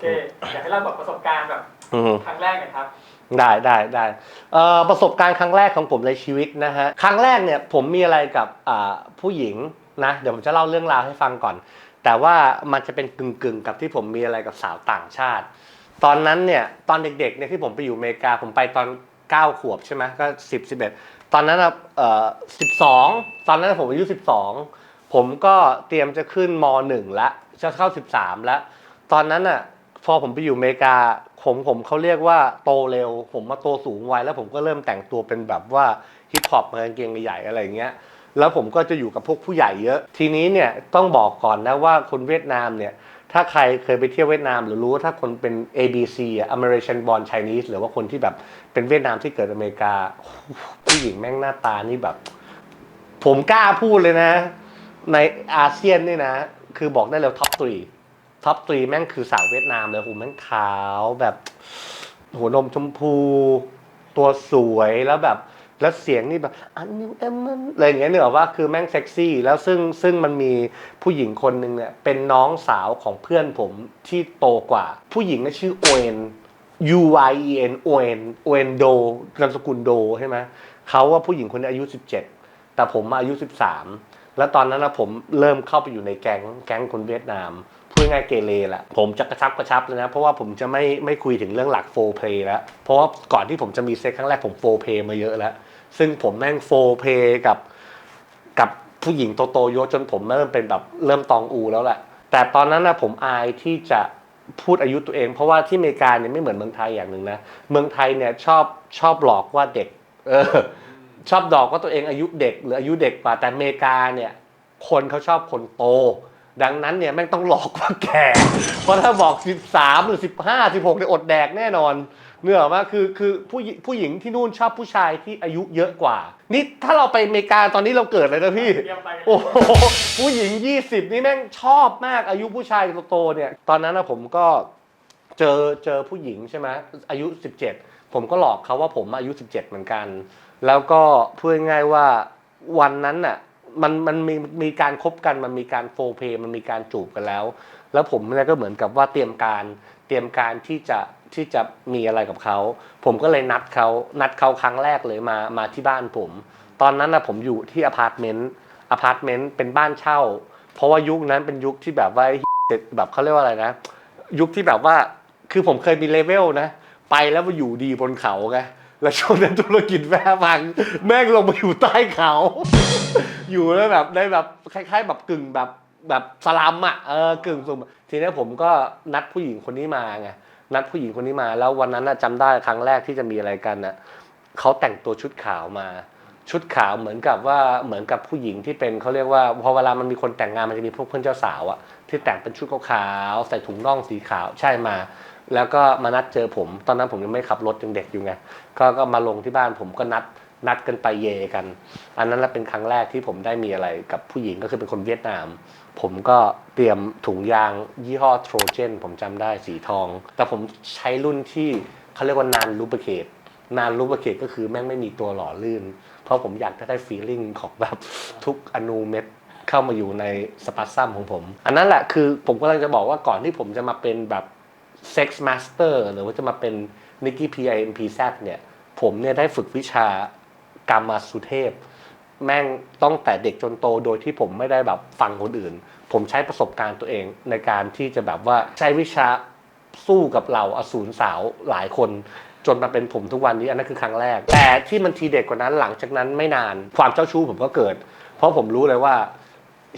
เคอยากให้เล่าแบบประสบการณ์แบบอืมครั้งแรกหน่อยครับได้ได้ได้เอ่อประสบการณ์ครั้งแรกของผมในชีวิตนะฮะครั้งแรกเนี่ยผมมีอะไรกับอ่าผู้หญิงนะเดี๋ยวผมจะเล่าเรื่องราวให้ฟังก่อน แต่ว่ามันจะเป็นกึ่งกึ่งๆ กับที่ผมมีอะไรกับสาวต่างชาติ ตอนนั้นเนี่ยตอนเด็กๆเนี่ยที่ผมไปอยู่อเมริกาผมไปตอน 9 ขวบใช่ไหมก็ 10 11 ตอนนั้นอะเอ่อ12ตอนนั้นผมอายุ 12 ผมก็เตรียมจะขึ้นม .1 ละจะเข้า 13 แล้ว ตอนนั้นอะ พอผมไปอยู่อเมริกาผมผมเขาเรียกว่าโตเร็ว ผมมาโตสูงวัยแล้วผมก็เริ่มแต่งตัวเป็นแบบว่าฮิปฮอปมากางเกงใหญ่อะไรอย่างเงี้ยแล้วผมก็จะอยู่กับพวกผู้ใหญ่เยอะ ทีนี้เนี่ยต้องบอกก่อนนะว่าคนเวียดนามเนี่ยถ้าใครเคยไปเที่ยวเวียดนามหรือรู้ว่าถ้าคนเป็น ABC อะ American Born Chinese หรือว่าคนที่แบบเป็นเวียดนามที่เกิดอเมริกาผู้หญิงแม่งหน้าตานี่แบบ ผมกล้าพูดเลยนะ ในอาเซียนนี่นะ คือบอกได้เลยท็อปทรี ท็อปทรีแม่งคือสาวเวียดนามเลยโอ้โหแม่งขาวแบบหัวนมชมพู ตัวสวยแล้วแบบแล้วเสียงนี่แบบอันนี้เอ็มมันอะไรอย่างเงี้ยเนกอะว่าคือแม่งเซ็กซี่ แล้วซึ่งซึ่งมันมีผู้หญิงคนหนึ่งเนี่ยเป็นน้องสาวของเพื่อนผมที่โตกว่า ผู้หญิงน่ะชื่อโอเอน U Y E N โอเอนโอเอนโดนามสกุลโดใช่ไหมเขาว่าผู้หญิงคนนี้อายุ 17 แต่ผมมาอายุ 13 แล้วตอนนั้นนะผมเริ่มเข้าไปอยู่ในแก๊งแก๊งคนเวียดนามพูดง่ายเกเรแหละผมจะกระชับกระชับเลยนะ เพราะว่าผมจะไม่ไม่คุยถึงเรื่องหลักโฟเพย์แล้ว เพราะว่าก่อนที่ผมจะมีเซ็กครั้งแรกผมโฟเพย์มาเยอะแล้ว ซึ่งผมแม่งโฟเพย์กับกับผู้หญิงโตโตเยอะจนผมเริ่มเป็นแบบเริ่มตองอูแล้วแหละ แต่ตอนนั้นนะผมอายที่จะพูดอายุตัวเอง เพราะว่าที่อเมริกาเนี่ยไม่เหมือนเมืองไทยอย่างหนึ่งนะ เมืองไทยเนี่ยชอบชอบหลอกว่าเด็ก เออ ชอบดอกว่าตัวเองอายุเด็กหรืออายุเด็กกว่าแต่อเมริกาเนี่ย คนเขาชอบคนโต ดังนั้นเนี่ยแม่งต้องหลอกว่าแก่ เพราะถ้าบอก 13 หรือ 15 16เนี่ยอดแดกแน่นอนเนื่องว่าคือคือผู้หญิผู้หญิงที่นู่นชอบผู้ชายที่อายุเยอะกว่า นี่ถ้าเราไปอเมริกาตอนนี้เราเกิดเลยนะพี่เตรียมไปโอ้โหผู้หญิง 20 นี่แม่งชอบมากอายุผู้ชายโตๆเนี่ย ตอนนั้นนะผมก็เจอเจอผู้หญิงใช่ไหมอายุ 17 ผมก็หลอกเขาว่าผมอายุ 17 เหมือนกัน แล้วก็พูดง่ายๆว่าวันนั้นน่ะมันมันมีมีการคบกันมันมีการโฟเพย์มันมีการจูบกันแล้ว แล้วผมเนี่ยก็เหมือนกับว่าเตรียมการเตรียมการที่จะที่จะมีอะไรกับเขา ผมก็เลยนัดเขานัดเขาครั้งแรกเลยมามาที่บ้านผม ตอนนั้นนะผมอยู่ที่อพาร์ตเมนต์อพาร์ตเมนต์เป็นบ้านเช่า เพราะว่ายุคนั้นเป็นยุคที่แบบว่าแบบเขาเรียกว่าอะไรนะ ยุคที่แบบว่าคือผมเคยมีเลเวลนะ ไปแล้วมาอยู่ดีบนเขาไง แล้วช่วงนั้นธุรกิจแม่พัง แม่งลงมาอยู่ใต้เขา อยู่แล้วแบบได้แบบคล้าย ๆ แบบกึ่งแบบแบบสลัมอะเออกึ่งสุ่มทีนี้ผมก็นัดผู้หญิงคนนี้มาไงนัดผู้หญิงคนนี้มา แล้ววันนั้นนะจำได้ครั้งแรกที่จะมีอะไรกันน่ะเขาแต่งตัวชุดขาวมา ชุดขาวเหมือนกับว่าเหมือนกับผู้หญิงที่เป็นเขาเรียกว่าพอเวลามันมีคนแต่งงานมันจะมีพวกเพื่อนเจ้าสาวอะที่แต่งเป็นชุดขาวใส่ถุงน่องสีขาวใช่มา แล้วก็มานัดเจอผม ตอนนั้นผมยังไม่ขับรถยังเด็กอยู่ไงก็ก็มาลงที่บ้านผมก็นัดนัดกันไปเยกัน อันนั้นแหละเป็นครั้งแรกที่ผมได้มีอะไรกับผู้หญิงก็คือเป็นคนเวียดนาม ผมก็เตรียมถุงยางยี่ห้อโทรเจน ผมจำได้สีทอง แต่ผมใช้รุ่นที่เขาเรียกว่านานลูเบเกตนานลูเบเกตก็คือแม่งไม่มีตัวหล่อลื่น เพราะผมอยากจะได้ฟีลลิ่งของแบบทุกอนูเม็ดเข้ามาอยู่ในสปาซัมของผม อันนั้นแหละคือผมกำลังจะบอกว่าก่อนที่ผมจะมาเป็นแบบ Sex Master หรือว่าจะมาเป็น n i k k i P I M P Z เนี่ยผมเนี่ยได้ฝึกวิชากรรมาสุเทพ แม่งต้องแต่เด็กจนโตโดยที่ผมไม่ได้แบบฟังคนอื่น ผมใช้ประสบการณ์ตัวเองในการที่จะแบบว่าใช้วิชาสู้กับเหล่าอสูรสาวหลายคน จนมาเป็นผมทุกวันนี้อันนั้นคือครั้งแรก แต่ที่มันทีเด็ดกว่านั้นหลังจากนั้นไม่นานความเจ้าชู้ผมก็เกิด เพราะผมรู้เลยว่า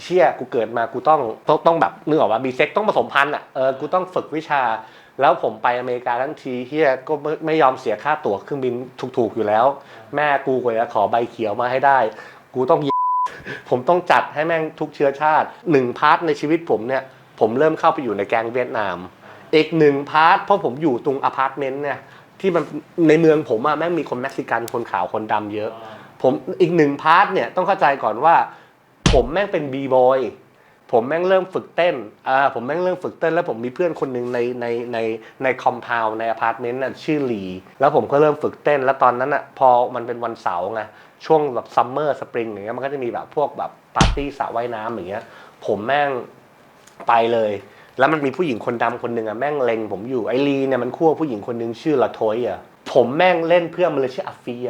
เชี่ยกูเกิดมากูต้องต้องต้องแบบนึกออกว่ามีเซ็กต้องผสมพันธุ์อะเออกูต้องฝึกวิชา แล้วผมไปอเมริกาทั้งทีเฮียก็ไม่ไม่ยอมเสียค่าตั๋วเครื่องบินถูกๆอยู่แล้ว แม่กูกว่าจะขอใบเขียวมาให้ได้ กูต้อง ผมต้องจัดให้แม่งทุกเชื้อชาติหนึ่งพาร์ทในชีวิตผมเนี่ย ผมเริ่มเข้าไปอยู่ในแก๊งเวียดนาม อีกหนึ่งพาร์ทเพราะผมอยู่ตรงอพาร์ตเมนต์เนี่ยที่มันในเมืองผมอะแม่งมีคนเม็กซิกันคนขาวคนดำเยอะ ผมอีกหนึ่งพาร์ทเนี่ยต้องเข้าใจก่อนว่า ผมแม่งเป็นบีบอยผมแม่งเริ่มฝึกเต้นอ่าผมแม่งเริ่มฝึกเต้น แล้วผมมีเพื่อนคนหนึ่งในในในในคอมเพลในอพาร์ตเมนต์น่ะชื่อหลี แล้วผมก็เริ่มฝึกเต้น แล้วตอนนั้นอะพอมันเป็นวันเสาร์ไงช่วงแบบซัมเมอร์สปริงอย่างเงี้ยมันก็จะมีแบบพวกแบบปาร์ตี้สระว่ายน้ำอย่างเงี้ย ผมแม่งไปเลย แล้วมันมีผู้หญิงคนดำคนหนึ่งอะแม่งเล็งผมอยู่ไอรีเนี่ยมันคั่วผู้หญิงคนหนึ่งชื่อละทอยอะผมแม่งเล่นเพื่อนมันเลยชื่ออัฟเฟีย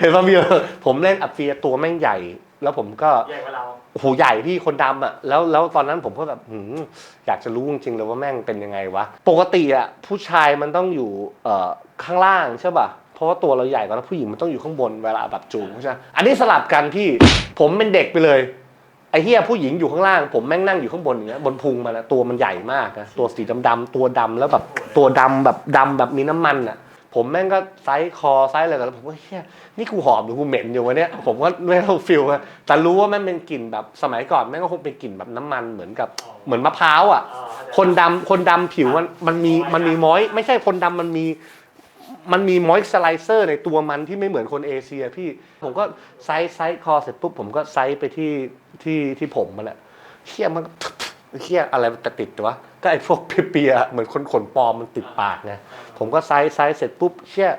เห็นป่ะพี่ผมเล่นอัฟเฟียตัวแม่งใหญ่ แล้วผมก็ใหญ่กว่าเราโอ้โหใหญ่พี่คนดำอะแล้วแล้วตอนนั้นผมก็แบบหืมอยากจะรู้จริงๆเลยว่าแม่งเป็นยังไงวะปกติอะผู้ชายมันต้องอยู่เอ่อข้างล่างใช่ป่ะเพราะว่าตัวเราใหญ่กว่าแล้วผู้หญิงมันต้องอยู่ข้างบนเวลาแบบจูงใช่ไหมอันนี้สลับกันพี่ผมเป็นเด็กไปเลยไอ้เฮียผู้หญิงอยู่ข้างล่างผมแม่งนั่งอยู่ข้างบนอย่างเงี้ยบนพุงมันนะตัวมันใหญ่มากนะตัวสีดำๆตัวดำแล้วแบบตัวดำแบบดำแบบมีน้ำมันอะ ผมแม่งก็ไซส์คอไซส์อะไรกันแล้วผมก็เฮียนี่กูหอมหรือกูเหม็นอยู่วะเนี่ยผมก็ไม่เข้าฟิลอะแต่รู้ว่าแม่งเป็นกลิ่นแบบสมัยก่อนแม่งก็คงเป็นกลิ่นแบบน้ำมันเหมือนกับเหมือนมะพร้าวอะอ่าคนดำคนดำผิวมันมันมีมันมีมอย ไม่ใช่คนดำมันมี มันมีมอยส์ไลเซอร์ในตัวมันที่ไม่เหมือนคนเอเชียพี่ผมก็ไซส์ไซส์คอเสร็จปุ๊บผมก็ไซส์ไปที่ที่ที่ผมมันแหละเฮียมัน เฮียอะไรมันจะติดวะก็ไอ้พวกเปียๆเหมือนคนขนปลอมมันติดปากไงผมก็ไซส์ไซส์เสร็จปุ๊บเชี่ย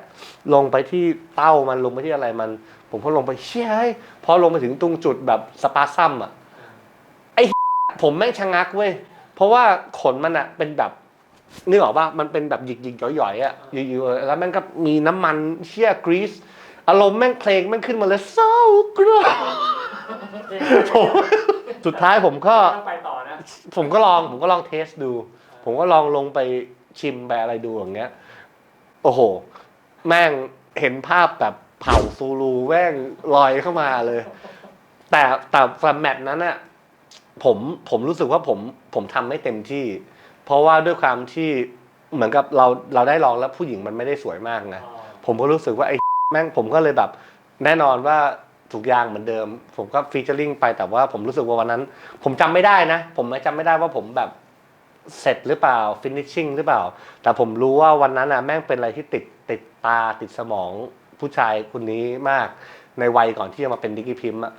ลงไปที่เต้ามันลงไปที่อะไรมัน ผมก็ลงไปเชี่ยเฮ้ยพอลงไปถึงตรงจุดแบบสปาซัมอะไอ้ผมแม่งชะงักเว้ยเพราะว่าขนมันอะเป็นแบบนึกออกป่ะมันเป็นแบบหยิกๆหย่อยๆอะอยู่ๆแล้วแม่งก็มีน้ำมันเชี่ยกรีซอารมณ์แม่งเพลงแม่งขึ้นมาเลย so good ผมสุดท้ายผมก็ไปต่อ ผมก็ลองผมก็ลองเทสดู ผมก็ลองลงไปชิมไปอะไรดูอย่างเงี้ย โอ้โห แม่งเห็นภาพแบบเผาซูรูแม่งลอยเข้ามาเลย แต่แต่แฟมแมตช์นั้นน่ะผมผมรู้สึกว่าผมผมทำไม่เต็มที่ เพราะว่าด้วยความที่เหมือนกับเราเราได้ลองแล้วผู้หญิงมันไม่ได้สวยมากนะผมก็รู้สึกว่าไอ้แม่งผมก็เลยแบบ แน่นอนว่า ทุกอย่างเหมือนเดิม ผมก็ฟีเจอริงไปแต่ว่าผมรู้สึกว่าวันนั้น ผมจำไม่ได้นะ ผมจำไม่ได้ว่าผมแบบเสร็จหรือเปล่าฟินิชชิ่งหรือเปล่า แต่ผมรู้ว่าวันนั้นนะแม่งเป็นอะไรที่ติดติดตาติดสมองผู้ชายคนนี้มากในวัยก่อนที่จะมาเป็นดิกกี้พิมพ์อะ